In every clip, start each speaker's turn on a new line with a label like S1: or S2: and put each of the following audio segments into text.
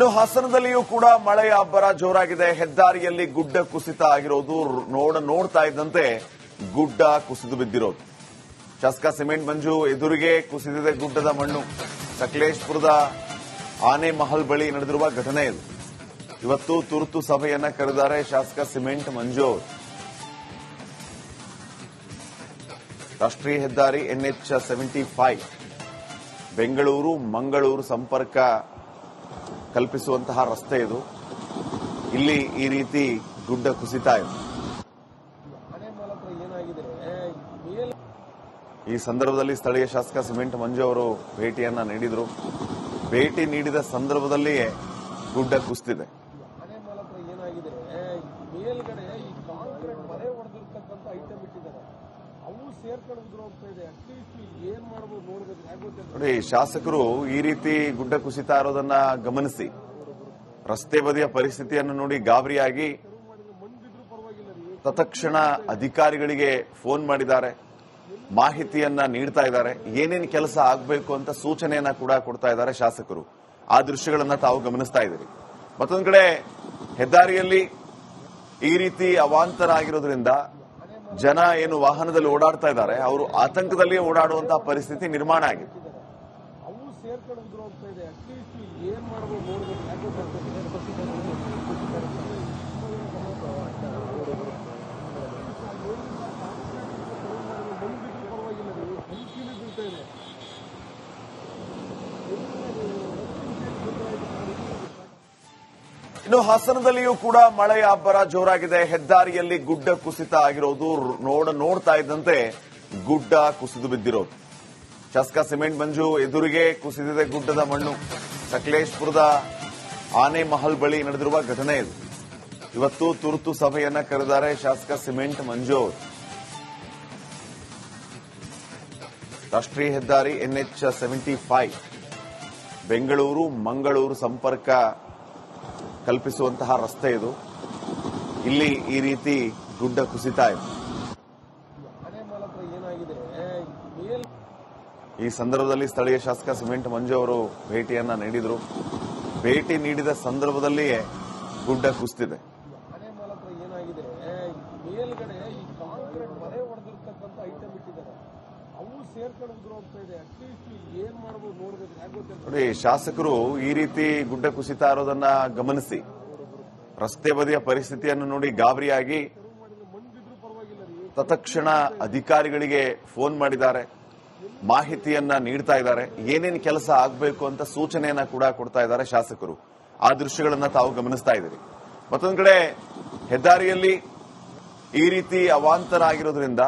S1: ಇನ್ನು ಹಾಸನದಲ್ಲಿಯೂ ಕೂಡ ಮಳೆಯ ಅಬ್ಬರ ಜೋರಾಗಿದೆ. ಹೆದ್ದಾರಿಯಲ್ಲಿ ಗುಡ್ಡ ಕುಸಿತ ಆಗಿರೋದು ನೋಡ ನೋಡ್ತಾ ಇದ್ದಂತೆ ಗುಡ್ಡ ಕುಸಿದು ಬಿದ್ದಿರೋದು. ಶಾಸಕ ಸಿಮೆಂಟ್ ಮಂಜು ಎದುರಿಗೆ ಕುಸಿದಿದೆ ಗುಡ್ಡದ ಮಣ್ಣು. ಸಕಲೇಶ್ಪುರದ ಆನೆ ಮಹಲ್ ಬಳಿ ನಡೆದಿರುವ ಘಟನೆ ಇದು. ಇವತ್ತು ತುರ್ತು ಸಭೆಯನ್ನ ಕರೆದಿದ್ದಾರೆ ಶಾಸಕ ಸಿಮೆಂಟ್ ಮಂಜು ಅವರು. ರಾಷ್ಟ್ರೀಯ ಹೆದ್ದಾರಿ NH seventy five. Bengaluru, Mangaluru ಸಂಪರ್ಕ ಕಲ್ಪಿಸುವಂತಹ ರಸ್ತೆ ಇದು. ಇಲ್ಲಿ ಈ ರೀತಿ ಗುಡ್ಡ ಕುಸಿತ ಇದೆ. ಈ ಸಂದರ್ಭದಲ್ಲಿ ಸ್ಥಳೀಯ ಶಾಸಕ ಸಿಮೆಂಟ್ ಮಂಜು ಅವರು ಭೇಟಿಯನ್ನ ನೀಡಿದ್ರು. ಭೇಟಿ ನೀಡಿದ ಸಂದರ್ಭದಲ್ಲಿಯೇ ಗುಡ್ಡ ಕುಸಿದಿದೆ
S2: ಮನೆ ಮಾಲತ್ರ ಏನಾಗಿದೆ ಮೇಲ್ಗಡೆ ಈ ಕಾಂಕ್ರೀಟ್ ಮನೆ ಹೊಡೆದಿರ್ತಕ್ಕಂಥ ಐಟಮ್ ಇಟ್ಟಿದ್ದಾರೆ ಅವು ಸೇರ್ಕೊಂಡು ಉದುರು ಹೋಗ್ತಾ ಇದೆ ಅಟ್ಲೀಸ್ಟ್ ಏನ್ ಮಾಡ್ಬೋದು ನೋಡ್ಬೇಕು ಆಗುತ್ತೆ
S1: ನೋಡಿ, ಶಾಸಕರು ಈ ರೀತಿ ಗುಡ್ಡ ಕುಸಿತ ಇರೋದನ್ನ ಗಮನಿಸಿ. ರಸ್ತೆ ಬದಿಯ ಪರಿಸ್ಥಿತಿಯನ್ನು ನೋಡಿ ಗಾಬರಿಯಾಗಿ ತತ್ಕ್ಷಣ ಅಧಿಕಾರಿಗಳಿಗೆ ಫೋನ್ ಮಾಡಿದ್ದಾರೆ. ಮಾಹಿತಿಯನ್ನ ನೀಡ್ತಾ ಇದ್ದಾರೆ. ಏನೇನು ಕೆಲಸ ಆಗಬೇಕು ಅಂತ ಸೂಚನೆಯನ್ನ ಕೂಡ ಕೊಡ್ತಾ ಇದ್ದಾರೆ ಶಾಸಕರು. ಆ ದೃಶ್ಯಗಳನ್ನ ತಾವು ಗಮನಿಸ್ತಾ ಇದ್ದೀರಿ. ಮತ್ತೊಂದು ಕಡೆ ಹೆದ್ದಾರಿಯಲ್ಲಿ ಈ ರೀತಿ ಅವಾಂತರ ಆಗಿರೋದ್ರಿಂದ ಜನ ಏನು ವಾಹನದಲ್ಲಿ ಓಡಾಡ್ತಾ ಇದ್ದಾರೆ ಅವರು ಆತಂಕದಲ್ಲಿ ಓಡಾಡುವಂತಹ ಪರಿಸ್ಥಿತಿ ನಿರ್ಮಾಣ ಆಗಿದೆ.
S2: ಸೇರ್ಕೊಂಡು ಉದುರು ಹೋಗ್ತಾ ಇದೆ ಅಟ್ಲೀಸ್ಟ್ ಏನ್ ಮಾಡ್ಬೋದು ನೋಡ್ಬೇಕು ಮಣ್ಣು ಬಿದ್ರು ಪರವಾಗಿಲ್ಲ ರೀ ಕಂಟಿನ್ಯೂ ಬೀಳ್ತಾ ಇದೆ
S1: ಇನ್ನು ಹಾಸನದಲ್ಲಿಯೂ ಕೂಡ ಮಳೆಯ ಅಬ್ಬರ ಜೋರಾಗಿದೆ. ಹೆದ್ದಾರಿಯಲ್ಲಿ ಗುಡ್ಡ ಕುಸಿತ ಆಗಿರೋದು ನೋಡ, ನೋಡ್ತಾ ಇದ್ದಂತೆ ಗುಡ್ಡ ಕುಸಿದು ಬಿದ್ದಿರೋದು. ಶಾಸಕ ಸಿಮೆಂಟ್ ಮಂಜು ಎದುರಿಗೆ ಕುಸಿದಿದೆ ಗುಡ್ಡದ ಮಣ್ಣು. ಸಕಲೇಶ್ಪುರದ ಆನೆ ಮಹಲ್ ಬಳಿ ನಡೆದಿರುವ ಘಟನೆ ಇದು. ಇವತ್ತು ತುರ್ತು ಸಭೆಯನ್ನ ಕರೆದಾರೆ ಶಾಸಕ ಸಿಮೆಂಟ್ ಮಂಜು ಅವರು. ರಾಷ್ಟ್ರೀಯ ಹೆದ್ದಾರಿ NH seventy five. Bengaluru, Mangaluru ಸಂಪರ್ಕ ಕಲ್ಪಿಸುವಂತಹ ರಸ್ತೆ ಇದು. ಇಲ್ಲಿ ಈ ರೀತಿ ಗುಡ್ಡ ಕುಸಿತ ಇದೆ. ಈ ಸಂದರ್ಭದಲ್ಲಿ ಸ್ಥಳೀಯ ಶಾಸಕ ಸಿಮೆಂಟ್ ಮಂಜು ಅವರು ಭೇಟಿಯನ್ನ ನೀಡಿದ್ರು. ಭೇಟಿ ನೀಡಿದ ಸಂದರ್ಭದಲ್ಲಿಯೇ ಗುಡ್ಡ ಕುಸಿದಿದೆ
S2: ಮನೆ ಮಾಲತ್ರ ಏನಾಗಿದೆ ಮೇಲ್ಗಡೆ ಈ ಕಾಂಕ್ರೀಟ್ ಮನೆ ಹೊಡೆದಿರ್ತಕ್ಕಂಥ ಐಟಮ್ ಇಟ್ಟಿದ್ದಾರೆ ಅವು ಸೇರ್ಕೊಂಡು ಉದುರು ಹೋಗ್ತಾ ಇದೆ ಅಟ್ಲೀಸ್ಟ್ ಏನ್ ಮಾಡ್ಬೋದು ನೋಡ್ಬೇಕು ಆಗುತ್ತೆ
S1: ನೋಡಿ, ಶಾಸಕರು ಈ ರೀತಿ ಗುಡ್ಡ ಕುಸಿತ ಇರೋದನ್ನ ಗಮನಿಸಿ. ರಸ್ತೆ ಬದಿಯ ಪರಿಸ್ಥಿತಿಯನ್ನು ನೋಡಿ ಗಾಬರಿಯಾಗಿ ತತ್ಕ್ಷಣ ಅಧಿಕಾರಿಗಳಿಗೆ ಫೋನ್ ಮಾಡಿದ್ದಾರೆ, ಮಾಹಿತಿಯನ್ನ ನೀಡ್ತಾ ಇದ್ದಾರೆ, ಏನೇನು ಕೆಲಸ ಆಗಬೇಕು ಅಂತ ಸೂಚನೆಯನ್ನ ಕೂಡ ಕೊಡ್ತಾ ಇದ್ದಾರೆ ಶಾಸಕರು. ಆ ದೃಶ್ಯಗಳನ್ನ ತಾವು ಗಮನಿಸ್ತಾ ಇದ್ದೀರಿ. ಮತ್ತೊಂದು ಕಡೆ ಹೆದ್ದಾರಿಯಲ್ಲಿ ಈ ರೀತಿ ಅವಾಂತರ ಆಗಿರೋದ್ರಿಂದ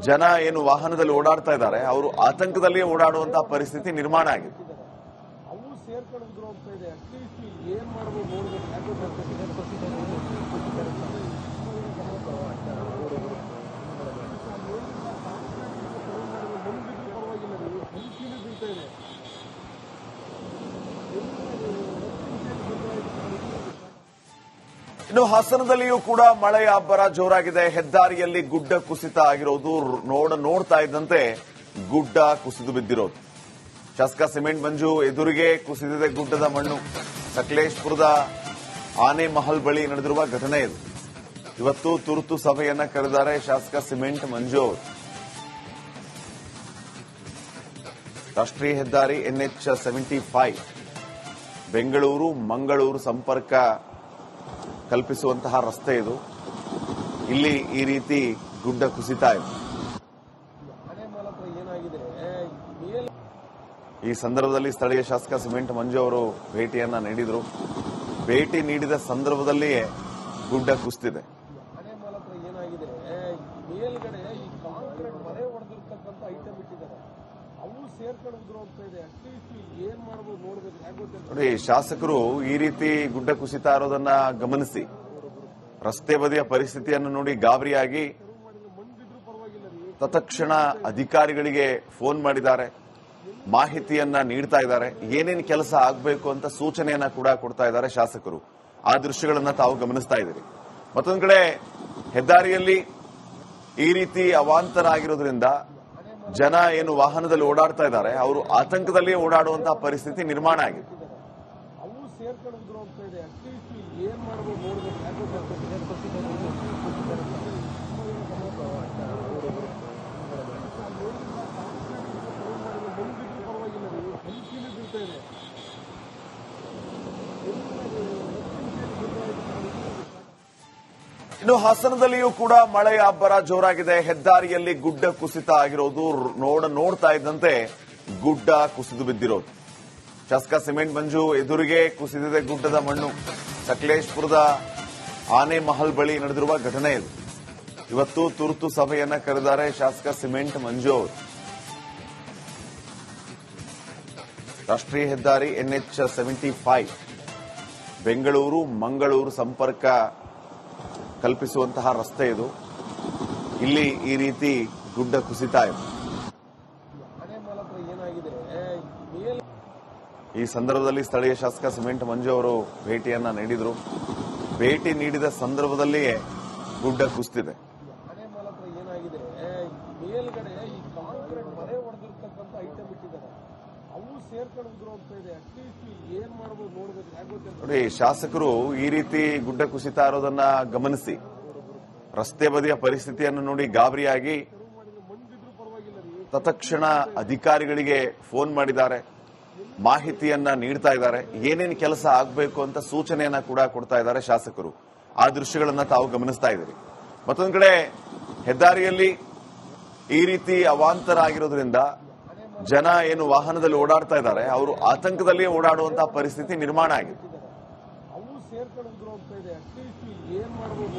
S1: ಜನ ಏನು ವಾಹನದಲ್ಲಿ ಓಡಾಡ್ತಾ ಇದ್ದಾರೆ ಅವರು ಆತಂಕದಲ್ಲಿ ಓಡಾಡುವಂತಹ ಪರಿಸ್ಥಿತಿ ನಿರ್ಮಾಣ ಆಗಿದೆ
S2: ಅವು ಸೇರ್ಕೊಂಡು ಉದುರು ಹೋಗ್ತಾ ಇದೆ ಅಟ್ಲೀಸ್ಟ್ ಏನ್ ಮಾಡ್ಬೋದು ನೋಡ್ಬೇಕು ಮಣ್ಣು ಬಿದ್ರು ಪರವಾಗಿಲ್ಲ ರೀ ಕಂಟಿನ್ಯೂ ಬೀಳ್ತಾ ಇದೆ
S1: ಇನ್ನು ಹಾಸನದಲ್ಲಿಯೂ ಕೂಡ ಮಳೆಯ ಅಬ್ಬರ ಜೋರಾಗಿದೆ. ಹೆದ್ದಾರಿಯಲ್ಲಿ ಗುಡ್ಡ ಕುಸಿತ ಆಗಿರೋದು ನೋಡ ನೋಡ್ತಾ ಇದ್ದಂತೆ ಗುಡ್ಡ ಕುಸಿದು ಬಿದ್ದಿರೋದು. ಶಾಸಕ ಸಿಮೆಂಟ್ ಮಂಜು ಎದುರಿಗೆ ಕುಸಿದಿದೆ ಗುಡ್ಡದ ಮಣ್ಣು. ಸಕಲೇಶ್ಪುರದ ಆನೆ ಮಹಲ್ ಬಳಿ ನಡೆದಿರುವ ಘಟನೆ ಇದು. ಇವತ್ತು ತುರ್ತು ಸಭೆಯನ್ನ ಕರೆದಿದ್ದಾರೆ ಶಾಸಕ ಸಿಮೆಂಟ್ ಮಂಜು ಅವರು. ರಾಷ್ಟ್ರೀಯ ಹೆದ್ದಾರಿ NH seventy five. Bengaluru, Mangaluru ಸಂಪರ್ಕ ಕಲ್ಪಿಸುವಂತಹ ರಸ್ತೆ ಇದು. ಇಲ್ಲಿ ಈ ರೀತಿ ಗುಡ್ಡ ಕುಸಿತ ಇದೆ. ಈ ಸಂದರ್ಭದಲ್ಲಿ ಸ್ಥಳೀಯ ಶಾಸಕ ಸಿಮೆಂಟ್ ಮಂಜು ಅವರು ಭೇಟಿಯನ್ನ ನೀಡಿದ್ರು. ಭೇಟಿ ನೀಡಿದ ಸಂದರ್ಭದಲ್ಲಿಯೇ ಗುಡ್ಡ ಕುಸಿದಿದೆ
S2: ಮನೆ ಮಾಲತ್ರ ಏನಾಗಿದೆ ಮೇಲ್ಗಡೆ ಈ ಕಾಂಕ್ರೀಟ್ ಮನೆ ಹೊಡೆದಿರ್ತಕ್ಕಂಥ ಐಟಮ್ ಇಟ್ಟಿದ್ದಾರೆ ಅವು ಸೇರ್ಕೊಂಡು ಉದುರು ಹೋಗ್ತಾ ಇದೆ ಅಟ್ಲೀಸ್ಟ್ ಏನ್ ಮಾಡ್ಬೋದು ನೋಡ್ಬೇಕು ಆಗುತ್ತೆ
S1: ನೋಡಿ, ಶಾಸಕರು ಈ ರೀತಿ ಗುಡ್ಡ ಕುಸಿತ ಇರೋದನ್ನ ಗಮನಿಸಿ. ರಸ್ತೆ ಬದಿಯ ಪರಿಸ್ಥಿತಿಯನ್ನು ನೋಡಿ ಗಾಬರಿಯಾಗಿ ತತ್ಕ್ಷಣ ಅಧಿಕಾರಿಗಳಿಗೆ ಫೋನ್ ಮಾಡಿದ್ದಾರೆ. ಮಾಹಿತಿಯನ್ನ ನೀಡ್ತಾ ಇದ್ದಾರೆ. ಏನೇನು ಕೆಲಸ ಆಗಬೇಕು ಅಂತ ಸೂಚನೆಯನ್ನ ಕೂಡ ಕೊಡ್ತಾ ಇದ್ದಾರೆ ಶಾಸಕರು. ಆ ದೃಶ್ಯಗಳನ್ನ ತಾವು ಗಮನಿಸ್ತಾ ಇದ್ದೀರಿ. ಮತ್ತೊಂದು ಕಡೆ ಹೆದ್ದಾರಿಯಲ್ಲಿ ಈ ರೀತಿ ಅವಾಂತರ ಆಗಿರೋದ್ರಿಂದ ಜನ ಏನು ವಾಹನದಲ್ಲಿ ಓಡಾಡ್ತಾ ಇದ್ದಾರೆ ಅವರು ಆತಂಕದಲ್ಲಿ ಓಡಾಡುವಂತಹ ಪರಿಸ್ಥಿತಿ ನಿರ್ಮಾಣ ಆಗಿದೆ
S2: ಇದೆ
S1: ಇನ್ನು ಹಾಸನದಲ್ಲಿಯೂ ಕೂಡ ಮಳೆಯ ಅಬ್ಬರ ಜೋರಾಗಿದೆ. ಹೆದ್ದಾರಿಯಲ್ಲಿ ಗುಡ್ಡ ಕುಸಿತ ಆಗಿರೋದು ನೋಡ ನೋಡ್ತಾ ಇದ್ದಂತೆ ಗುಡ್ಡ ಕುಸಿದು ಬಿದ್ದಿರೋದು. ಶಾಸಕ ಸಿಮೆಂಟ್ ಮಂಜು ಎದುರಿಗೆ ಕುಸಿದಿದೆ ಗುಡ್ಡದ ಮಣ್ಣು. ಸಕಲೇಶ್ಪುರದ ಆನೆ ಮಹಲ್ ಬಳಿ ನಡೆದಿರುವ ಘಟನೆ ಇದು. ಇವತ್ತು ತುರ್ತು ಸಭೆಯನ್ನ ಕರೆದಿದ್ದಾರೆ ಶಾಸಕ ಸಿಮೆಂಟ್ ಮಂಜು ಅವರು. ರಾಷ್ಟ್ರೀಯ ಹೆದ್ದಾರಿ NH seventy five. Bengaluru, Mangaluru ಸಂಪರ್ಕ ಕಲ್ಪಿಸುವಂತಹ ರಸ್ತೆ ಇದು. ಇಲ್ಲಿ ಈ ರೀತಿ ಗುಡ್ಡ ಕುಸಿತ ಇದೆ. ಈ ಸಂದರ್ಭದಲ್ಲಿ ಸ್ಥಳೀಯ ಶಾಸಕ ಸಿಮೆಂಟ್ ಮಂಜು ಅವರು ಭೇಟಿಯನ್ನ ನೀಡಿದ್ರು. ಭೇಟಿ ನೀಡಿದ ಸಂದರ್ಭದಲ್ಲಿಯೇ ಗುಡ್ಡ ಕುಸಿದಿದೆ
S2: ಮನೆ ಮಾಲ ಹತ್ರ ಏನಾಗಿದೆ ಮೇಲ್ಗಡೆ ಈ ಕಾಂಕ್ರೀಟ್ ಮನೆ ಹೊಡೆದಿರ್ತಕ್ಕಂಥ ಐಟಮ್ ಇಟ್ಟಿದ್ದಾರೆ ಅವು ಸೇರ್ಕೊಂಡು ಉದುರು ಹೋಗ್ತಾ ಇದೆ ಅಟ್ಲೀಸ್ಟ್ ಏನ್ ಮಾಡ್ಬೋದು ನೋಡ್ಬೇಕು ಯಾಕೆ ಗೊತ್ತಿಲ್ಲ
S1: ನೋಡಿ, ಶಾಸಕರು ಈ ರೀತಿ ಗುಡ್ಡ ಕುಸಿತ ಇರೋದನ್ನ ಗಮನಿಸಿ. ರಸ್ತೆ ಬದಿಯ ಪರಿಸ್ಥಿತಿಯನ್ನು ನೋಡಿ ಗಾಬರಿಯಾಗಿ ತತಕ್ಷಣ ಅಧಿಕಾರಿಗಳಿಗೆ ಫೋನ್ ಮಾಡಿದ್ದಾರೆ. ಮಾಹಿತಿಯನ್ನ ನೀಡ್ತಾ ಇದ್ದಾರೆ. ಏನೇನು ಕೆಲಸ ಆಗಬೇಕು ಅಂತ ಸೂಚನೆಯನ್ನ ಕೂಡ ಕೊಡ್ತಾ ಇದ್ದಾರೆ ಶಾಸಕರು. ಆ ದೃಶ್ಯಗಳನ್ನ ತಾವು ಗಮನಿಸ್ತಾ ಇದ್ದೀರಿ. ಮತ್ತೊಂದು ಕಡೆ ಹೆದ್ದಾರಿಯಲ್ಲಿ ಈ ರೀತಿ ಅವಾಂತರ ಆಗಿರೋದ್ರಿಂದ ಜನ ಏನು ವಾಹನದಲ್ಲಿ ಓಡಾಡ್ತಾ ಇದ್ದಾರೆ, ಅವರು ಆತಂಕದಲ್ಲಿ ಓಡಾಡುವಂತಹ ಪರಿಸ್ಥಿತಿ ನಿರ್ಮಾಣ ಆಗಿದೆ.
S2: ಸೇರ್ಕೊಂಡು ಹೋಗ್ತಾ ಇದೆ. ಅಟ್ಲೀಸ್ಟ್ ಏನ್ ನೋಡ್ಬೇಕು.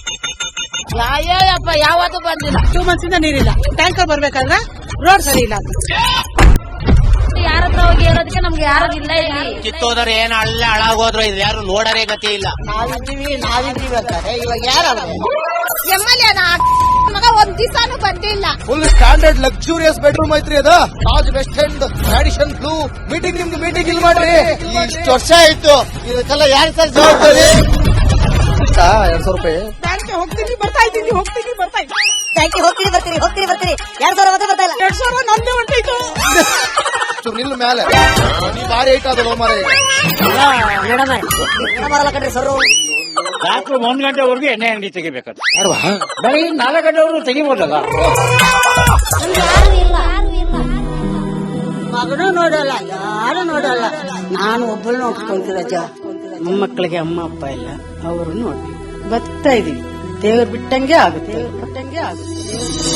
S3: ಅಯ್ಯಪ್ಪ ಯಾವತ್ತು ಬಂದಿಲ್ಲ.
S4: ಟೂ ಮಂತ್ಸ್ ಇಂದ ನೀರಿಲ್ಲ ಟ್ಯಾಂಕರ್ ಬರ್ಬೇಕಾದ್ರೆ ರೋಡ್ ಸರಿ ಇಲ್ಲ ಯಾರತ್ರ
S3: ಯಾರ ಹತ್ರ ಹೋಗಿ ಹೇಳೋದಕ್ಕೆ ನಮ್ಗೆ ಯಾರು ಇಲ್ಲ ಇಲ್ಲಿ.
S5: ಕಿತ್ತೋದ್ರೆ ಏನ್ ಅಲ್ಲ ಹಾಳಾಗೋದ್ರು ಇದು ಯಾರು ನೋಡರೇ ಗತಿ ಇಲ್ಲ.
S4: ನಾವಿದ್ದೀವಿ ನಾವಿದ್ದೀವಿ ಅಂತಾರೆ. ಇವಾಗ ಯಾರು
S3: ಮಗ ಒಂದ್ ದಿವಸಾನು ಬಂದಿಲ್ಲ.
S6: ಫುಲ್ ಸ್ಟ್ಯಾಂಡರ್ಡ್ ಲಕ್ಸುರಿಯಸ್ ಬೆಡ್ರೂಮ್ ಐತ್ರಿ ಅದ. Taj West End tradition blue meeting ನಿಮ್ದು ಮೀಟಿಂಗ್ ಇಲ್ಲಿ ಮಾಡ್ರಿ. ಇಷ್ಟು ವರ್ಷ ಆಯ್ತು. ಇದಕ್ಕೆಲ್ಲ ಯಾರು ಸರ್ ಜವಾಬ್ದಾರಿ? ಎರಡ್ ಸಾವಿರ ರೂಪಾಯಿ?
S4: ಬ್ಯಾಂಕ್ಗೆ ಹೋಗ್ತೀನಿ ಬರ್ತಾ ಇದ್ದೀನಿ ಹೋಗ್ತೀನಿ ಬರ್ತಾ ಇದ್ದೀನಿ.
S7: ಬ್ಯಾಂಕಿಗೆ ಹೋಗ್ತೀರಿ ಬರ್ತೀರಿ ಹೋಗ್ತೀರಿ ಬರ್ತೀರಿ ಎರಡ್ ಸಾವಿರ ಮತ್ತೆ ಬರ್ತಾ ಇಲ್ಲ.
S4: ಎರಡ್ ಸಾವಿರ ನಂದೇ ಹೊಂಟೈತು
S6: ಚೂರು ನಿಲ್ಲು ಮೇಲೆ ನೀ ಭಾರಿ ಐಟ್ ಅದಲ್ಲ ಮಾರ
S7: ಮೇಡಮ್ ಬರಲ್ಲ ಕಣ್ರಿ ಸರ್
S5: ರಾತ್ರಿ ಒಂದ್ ಗಂಟೆವರೆಗೂ ಎಣ್ಣೆ ಅಂಗಡಿ ತೆಗಿಬೇಕು ಬೆಳಗ್ಗೆ ನಾಲ್ಕು ಗಂಟೆವರೆಗೂ ತೆಗಿಬೋದಲ್ಲ?
S4: ಮಗನೂ ನೋಡಲ್ಲ ಯಾರು ನೋಡಲ್ಲ. ನಾನು ಒಬ್ಬಳು ನೋಡ್ಕೊಂತೀರಜ್ಜ ಮೊಮ್ಮಕ್ಕಳಿಗೆ ಅಮ್ಮ ಅಪ್ಪ ಇಲ್ಲ ಅವರು ನೋಡಿ ಬರ್ತಾ ಇದೀವಿ. ದೇವ್ರು ಬಿಟ್ಟಂಗೆ ಆಗುತ್ತೆ. ಬಿಟ್ಟಂಗೆ ಆಗುತ್ತೆ.